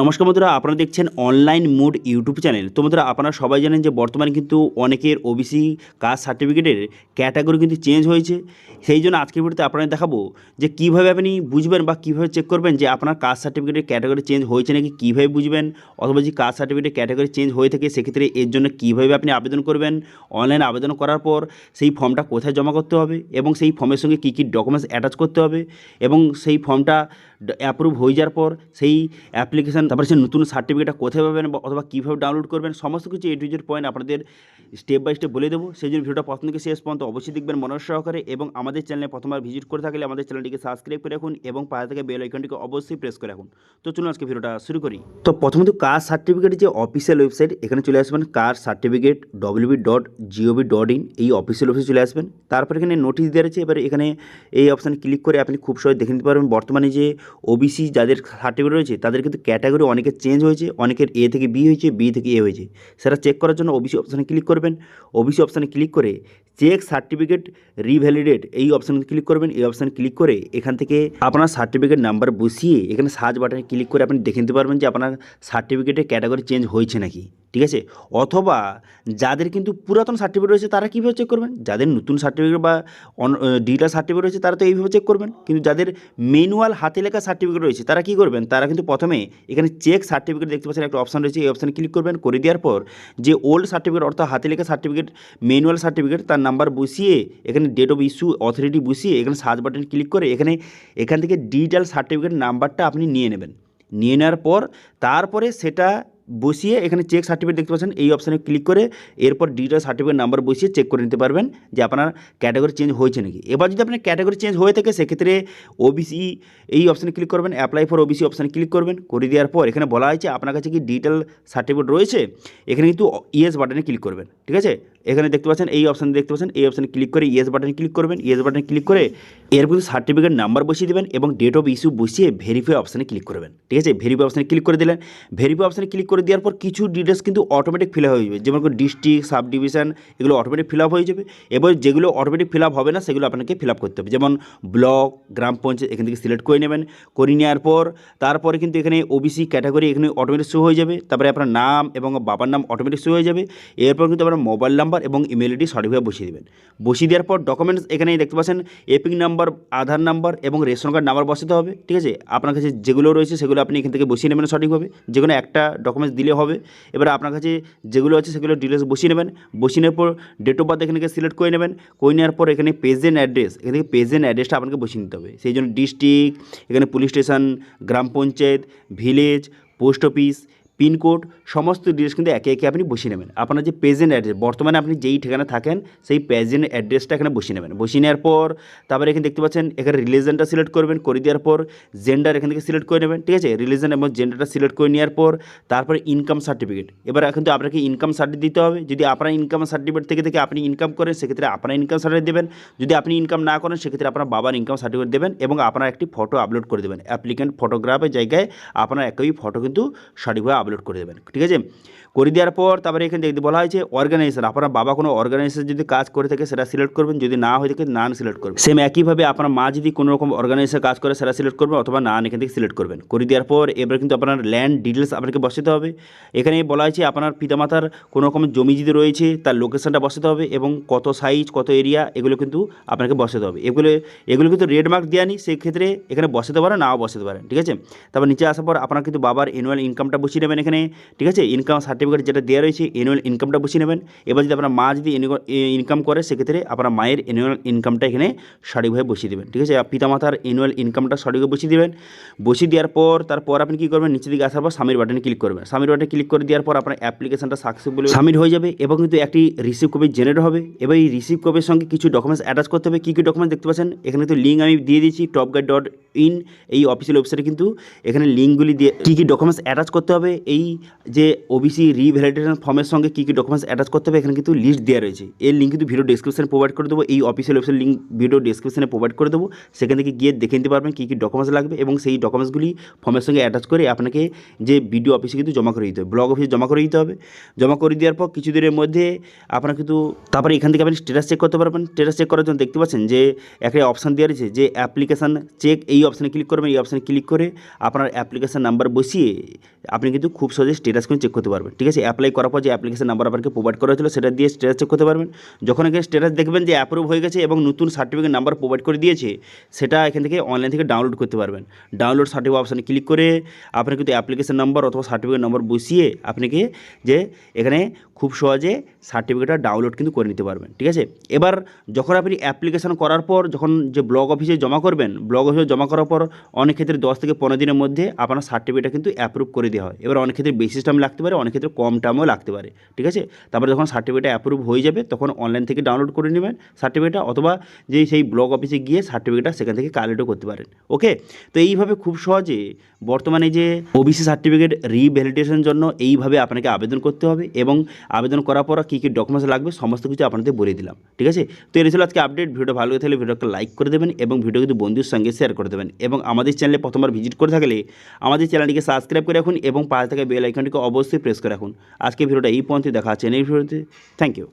নমস্কার বন্ধুরা, আপনারা দেখছেন অনলাইন মুড ইউটিউব চ্যানেল তো বন্ধুরা, আপনারা সবাই জানেন যে বর্তমানে কিন্তু অনেকের ওবিসি কাস্ট সার্টিফিকেটের ক্যাটাগরি কিন্তু চেঞ্জ হয়েছে। সেই জন্য আজকের ভিডিওতে আপনাদের দেখাবো যে কীভাবে আপনি বুঝবেন বা কীভাবে চেক করবেন যে আপনার কাস্ট সার্টিফিকেটের ক্যাটাগরি চেঞ্জ হয়েছে নাকি কীভাবে বুঝবেন, অথবা যে কাস্ট সার্টিফিকেটের ক্যাটাগরি চেঞ্জ হয়ে থাকে, সেক্ষেত্রে এর জন্য কীভাবে আপনি আবেদন করবেন। অনলাইন আবেদন করার পর সেই ফর্মটা কোথায় জমা করতে হবে এবং সেই ফর্মের সঙ্গে কী কী ডকুমেন্টস অ্যাটাচ করতে হবে এবং সেই ফর্মটা অ্যাপ্রুভ হয়ে যাওয়ার পর সেই অ্যাপ্লিকেশান তারপরে সেই নতুন সার্টিফিকেটটা কোথায় পাবেন বা অথবা কীভাবে ডাউনলোড করবেন, সমস্ত কিছু এ টু জেড পয়েন্ট আপনাদের স্টেপ বাই স্টেপ বলে দেবো। সেই জন্য ভিডিওটা প্রথম থেকে শেষ পর্যন্ত অবশ্যই দেখবেন মনোজ সহকারে এবং আমাদের চ্যানেলে প্রথমবার ভিজিট করে থাকলে আমাদের চ্যানেলটিকে সাবস্ক্রাইব করে রাখুন এবং পাশে থেকে বেল আইকনটিকে অবশ্যই প্রেস করে রাখুন। তো চলুন আজকে ভিডিওটা শুরু করি। তো প্রথমত কার সার্টিফিকেটের যে অফিসিয়াল ওয়েবসাইট এখানে চলে আসবেন কার certificate WB dot gov dot in এই অফিসিয়াল অফিসে চলে আসবেন। তারপর এখানে নোটিশ দেওয়া আছে এবার এখানে এই অপশানে ক্লিক করে আপনি খুব সহজে দেখে নিতে পারবেন। বর্তমানে যে ওবিসি যাদের সার্টিফিকেট রয়েছে, তাদের কিন্তু ক্যাটাগরি অনেকের চেঞ্জ হয়েছে, অনেকের এ থেকে বি হয়েছে বি থেকে এ হয়েছে। সেটা চেক করার জন্য ওবিসি অপশানে ক্লিক করবেন। ওবিসি অপশানে ক্লিক করে চেক সার্টিফিকেট রিভ্যালিডেট এই অপশানে ক্লিক করবেন। এই অপশান ক্লিক করে এখান থেকে আপনার সার্টিফিকেট নাম্বার বসিয়ে এখানে সার্চ বাটনে ক্লিক করে আপনি দেখে নিতে পারবেন যে আপনার সার্টিফিকেটের ক্যাটাগরি চেঞ্জ হয়েছে নাকি। ঠিক আছে? অথবা যাদের কিন্তু পুরাতন সার্টিফিকেট রয়েছে, তারা কীভাবে চেক করবেন? যাদের নতুন সার্টিফিকেট বা ডিজিটাল সার্টিফিকেট রয়েছে, তারা তো এইভাবে চেক করবেন। কিন্তু যাদের ম্যানুয়াল হাতে লেখা সার্টিফিকেট রয়েছে, তারা কী করবেন? তারা কিন্তু প্রথমে এখানে চেক সার্টিফিকেট দেখতে পাচ্ছেন, একটা অপশান রয়েছে, এই অপশানে ক্লিক করবেন। করে দেওয়ার পর যে ওল্ড সার্টিফিকেট অর্থাৎ হাতে লেখা সার্টিফিকেট ম্যানুয়াল সার্টিফিকেট তার নাম্বার বসিয়ে এখানে ডেট অফ ইস্যু অথরিটি বসিয়ে এখানে সার্চ বাটন ক্লিক করে এখানে, এখান থেকে ডিজিটাল সার্টিফিকেট নাম্বারটা আপনি নিয়ে নেবেন। নিয়ে নেওয়ার পর তারপরে সেটা বসিয়ে এখানে চেক সার্টিফিকেট দেখতে পাচ্ছেন এই অপশানে ক্লিক করে এরপর ডিজিটাল সার্টিফিকেট নাম্বার বসিয়ে চেক করে নিতে পারবেন যে আপনার ক্যাটাগরি চেঞ্জ হয়েছে নাকি এবার যদি আপনার ক্যাটাগরি চেঞ্জ হয়ে থাকে সেক্ষেত্রে ওবিসি এই অপশানে ক্লিক করবেন অ্যাপ্লাই ফর ওবিসি অপশানে ক্লিক করবেন করে দেওয়ার পর এখানে বলা হয়েছে আপনার কাছে কি ডিজিটাল সার্টিফিকেট রয়েছে এখানে কিন্তু ইয়েস বাটনে ক্লিক করবেন ঠিক আছে এখানে দেখতে পাচ্ছেন এই অপশানে দেখতে পাচ্ছেন এই অপশানে ক্লিক করে ইয়েস বাটনে ক্লিক করবেন ইয়েস বাটনে ক্লিক করে এরপর সার্টিফিকেট নাম্বার বসিয়ে দেবেন এবং ডেট অফ ইস্যু বসিয়ে ভেরিফাই অপশানে ক্লিক করবেন ঠিক আছে ভেরিফাই অপশানে ক্লিক করে দিলেন ভেরিফাই অপশানে ক্লিক করে দেওয়ার পর কিছু ডিটেলস কিন্তু অটোমেটিক ফিল আপ হয়ে যাবে। যেমন ডিস্ট্রিক্ট সাব ডিভিশন এগুলো অটোমেটিক ফিল আপ হয়ে যাবে। এবার যেগুলো অটোমেটিক ফিল আপ হবে না, সেগুলো আপনাকে ফিল আপ করতে হবে। যেমন ব্লক গ্রাম পঞ্চায়েত, এখান থেকে সিলেক্ট করে নেবেন। করে নেওয়ার পর, তারপরে কিন্তু এখানে ওবিসি ক্যাটাগরি এখানে অটোমেটিক শো হয়ে যাবে। তারপরে আপনার নাম এবং বাবার নাম অটোমেটিক শো হয়ে যাবে। এরপর কিন্তু আপনার মোবাইল নাম্বার এবং ইমেল আইডি সঠিকভাবে বসিয়ে দেবেন। বসিয়ে দেওয়ার পর ডকুমেন্টস এখানে দেখতে পাচ্ছেন এপিং নাম্বার আধার নাম্বার এবং রেশন কার্ড নাম্বার বসাতে হবে। ঠিক আছে? আপনার কাছে যেগুলো রয়েছে, সেগুলো আপনি এখান থেকে বসিয়ে নেবেন সঠিকভাবে। যে কোনো একটা ডকুমেন্টস দিলে হবে। এবার আপনার কাছে যেগুলো আছে সেগুলো ডিটেলস বসিয়ে নেবেন। বসিয়ে নেওয়ার পর ডেট অফ বার্থ এখানে সিলেক্ট করে নেবেন। করে নেওয়ার পর এখানে পেজেন্ট অ্যাড্রেস এখান থেকে পেজেন্ট অ্যাড্রেসটা আপনাকে বসিয়ে নিতে হবে। সেই জন্য ডিস্ট্রিক্ট এখানে পুলিশ স্টেশন গ্রাম panchayat village post office pincode, সমস্ত ডিটেলস কিন্তু একে একে আপনি বসিয়ে নেবেন। আপনার যে প্রেজেন্ট অ্যাড্রেস বর্তমানে আপনি যেই ঠিকানা থাকেন, সেই প্রেজেন্ট অ্যাড্রেসটা এখানে বসিয়ে নেবেন। বসিয়ে নেওয়ার পর, তারপরে এখানে দেখতে পাচ্ছেন, এখানে রিলিজনটা সিলেক্ট করবেন, করে দেওয়ার পর জেন্ডার এখান থেকে সিলেক্ট করে নেবেন, ঠিক আছে? রিলিজন এবং জেন্ডারটা সিলেক্ট করে নেওয়ার পর, তারপরে ইনকাম সার্টিফিকেট এবার কিন্তু আপনাকে ইনকাম সার্টিফিকেট দিতে হবে। যদি আপনার ইনকাম সার্টিফিকেট থেকে থেকে আপনি ইনকাম করেন, সেক্ষেত্রে আপনার ইনকাম সার্টিফিকেট দেবেন। যদি আপনি ইনকাম না করেন, সেক্ষেত্রে আপনার বাবার ইনকাম সার্টিফিকেট দেবেন এবং আপনার একটি ফটো আপলোড করে দেবেন। অ্যাপ্লিকেন্ট ফটোগ্রাফের জায়গায় আপনার একই ফটো কিন্তু সঠিকভাবে আপলোড করে দেবেন। ঠিক আছে? করে দেওয়ার পর তারপরে এখানে দেখতে বলা হয়েছে অর্গানাইজেশন আপনার বাবা কোনো অর্গানাইজেশন যদি কাজ করে থাকে সেটা সিলেক্ট করবেন, যদি না হয়ে থাকে নান সিলেক্ট করবেন। সেম একইভাবে আপনার মা যদি কোনো রকম অর্গানাইজেশন কাজ করে সেটা সিলেক্ট করবেন অথবা নান এখান থেকে সিলেক্ট করবেন। করে দেওয়ার পর এবার কিন্তু আপনার ল্যান্ড ডিটেলস আপনাকে বসাতে হবে। এখানে বলা হয়েছে আপনার পিতামাতার কোনো রকম জমি যদি রয়েছে তার লোকেশনটা বসাতে হবে এবং কত সাইজ কত এরিয়া এগুলো কিন্তু আপনাকে বসাতে হবে। এগুলো এগুলো কিন্তু রেড মার্ক দেওয়া নেই, সেক্ষেত্রে এখানে বসাতে পারেন, নাও বসাতে পারেন, ঠিক আছে? তারপর নিচে আসার পর আপনার কিন্তু বাবার অ্যানুয়াল ইনকামটা বসিয়ে নেবেন এখানে, ঠিক আছে? ইনকাম সার্টিফিকেট যেটা দেওয়া রয়েছে অ্যানুয়াল ইনকামটা বসিয়ে নেবেন। এবার যদি আপনার মা যদি ইনকাম করে, সেক্ষেত্রে আপনার মায়ের অ্যানুয়াল ইনকামটা এখানে সঠিকভাবে বসিয়ে দেবেন। ঠিক আছে? পিতামাতার অ্যানুয়াল ইনকামটা সঠিকভাবে বসিয়ে দেবেন। বসিয়ে দেওয়ার পর, তারপর আপনি কী করবেন? নিচে দিকে আসার পর সামির বাটনে ক্লিক করবেন। সামির বাটনে ক্লিক করে দেওয়ার পর আপনার অ্যাপ্লিকেশনটা সাকসেসফুল সাবমিট হয়ে যাবে এবং কিন্তু একটি রিসিভ কপি জেনারেট হবে। এবার এই রিসিভ কপির সঙ্গে কিছু ডকুমেন্টস অ্যাটাচ করতে হবে। কী কী ডকুমেন্টস দেখতে পাচ্ছেন? এখানে তো লিঙ্ক আমি দিয়ে দিয়েছি টপ গাইড ডট ইন এই অফিসিয়াল ওয়েবসাইটে কিন্তু এখানে লিঙ্কগুলি দিয়ে কী কী ডকুমেন্টস অ্যাটাচ করতে হবে, এই যে ওবিসি রিভ্যালিডেশন ফর্মের সঙ্গে কী কী ডকুমেন্টস অ্যাটাচ করতে হবে, এখানে কিন্তু লিস্ট দেওয়া রয়েছে। এর লিঙ্ক কিন্তু ভিডিও ডিসক্রিপশনে প্রোভাইড করে দেবো, এই অফিসিয়াল ওয়েবসাইট লিঙ্ক ভিডিও ডিসক্রিপশনে প্রোভাইড করে দেবো। সেখান থেকে গিয়ে দেখে নিতে পারবেন কী কী ডকুমেন্টস লাগবে এবং সেই ডকুমেন্টসগুলি ফর্মের সঙ্গে অ্যাটাচ করে আপনাকে যে বিডিও অফিসে কিন্তু জমা করে দিতে হবে ব্লক অফিসে জমা করে দিতে হবে। জমা করে দেওয়ার পর কিছুদিনের মধ্যে আপনার কিন্তু তারপরে এখান থেকে আপনি স্টেটাস চেক করতে পারবেন। স্টেটাস চেক করার জন্য দেখতে পাচ্ছেন যে একটা অপশান দেওয়া রয়েছে যে অ্যাপ্লিকেশান চেক এই অপশানে ক্লিক করবেন, এই অপশানে ক্লিক করে আপনার অ্যাপ্লিকেশান নাম্বার বসিয়ে আপনি কিন্তু খুব সহজে স্ট্যাটাস কিন্তু চেক করতে পারবেন। ঠিক আছে? অ্যাপ্লাই করার পর যে অ্যাপ্লিকেশন নাম্বার আপনাকে প্রোভাইড করা হয়েছিল, সেটা দিয়ে স্ট্যাটাস চেক করতে পারবেন। যখন এখানে স্ট্যাটাস দেখবেন যে অ্যাপ্রুভ হয়ে গেছে এবং নতুন সার্টিফিকেট নাম্বার প্রোভাইড করে দিয়েছে, সেটা এখান থেকে অনলাইন থেকে ডাউনলোড করতে পারবেন। ডাউনলোড সার্টিফিকেট অপশানে ক্লিক করে আপনার কিন্তু অ্যাপ্লিকেশন নাম্বার অথবা সার্টিফিকেট নাম্বার বসিয়ে আপনাকে যে এখানে খুব সহজে সার্টিফিকেটটা ডাউনলোড কিন্তু করে নিতে পারবেন। ঠিক আছে? এবার যখন আপনি অ্যাপ্লিকেশন করার পর যখন যে ব্লক অফিসে জমা করবেন ব্লক অফিসে জমা করার পর অনেক ক্ষেত্রে দশ থেকে পনেরো দিনের মধ্যে আপনার সার্টিফিকেটটা কিন্তু অ্যাপ্রুভ করে দেওয়া হয়। এবার অনেক ক্ষেত্রে বেশি টাইম লাগতে পারে, অনেক ক্ষেত্রে কম টাইমও লাগতে পারে, ঠিক আছে? তারপরে যখন সার্টিফিকেটটা অ্যাপ্রুভ হয়ে যাবে, তখন অনলাইন থেকে ডাউনলোড করে নেবেন সার্টিফিকেটটা অথবা যে সেই ব্লক অফিসে গিয়ে সার্টিফিকেটটা সেখান থেকে কালেক্টও করতে পারেন ওকে তো এইভাবে খুব সহজে বর্তমানে যে ওবিসি সার্টিফিকেট রিভ্যালিডেশনের জন্য এইভাবে আপনাকে আবেদন করতে হবে এবং আবেদন করার পর কী কী ডকুমেন্টস লাগবে সমস্ত কিছু আপনাদের বলে দিলাম, ঠিক আছে? তো এই ছিল আজকে আপডেট ভিডিও ভালো লাগে থাকলে ভিডিওকে লাইক করে দেবেন এবং ভিডিও কিন্তু বন্ধুর সঙ্গে শেয়ার করে দেবেন। এবং আমাদের চ্যানেলে প্রথমবার ভিজিট করে থাকলে আমাদের চ্যানেলটিকে সাবস্ক্রাইব করে রাখুন এবং পাশে থাকা বেল আইকনটিকে অবশ্যই প্রেস করে রাখুন। আজকে ভিডিওটা এই পর্যন্ত দেখা আছে এই ভিডিওতে। Thank you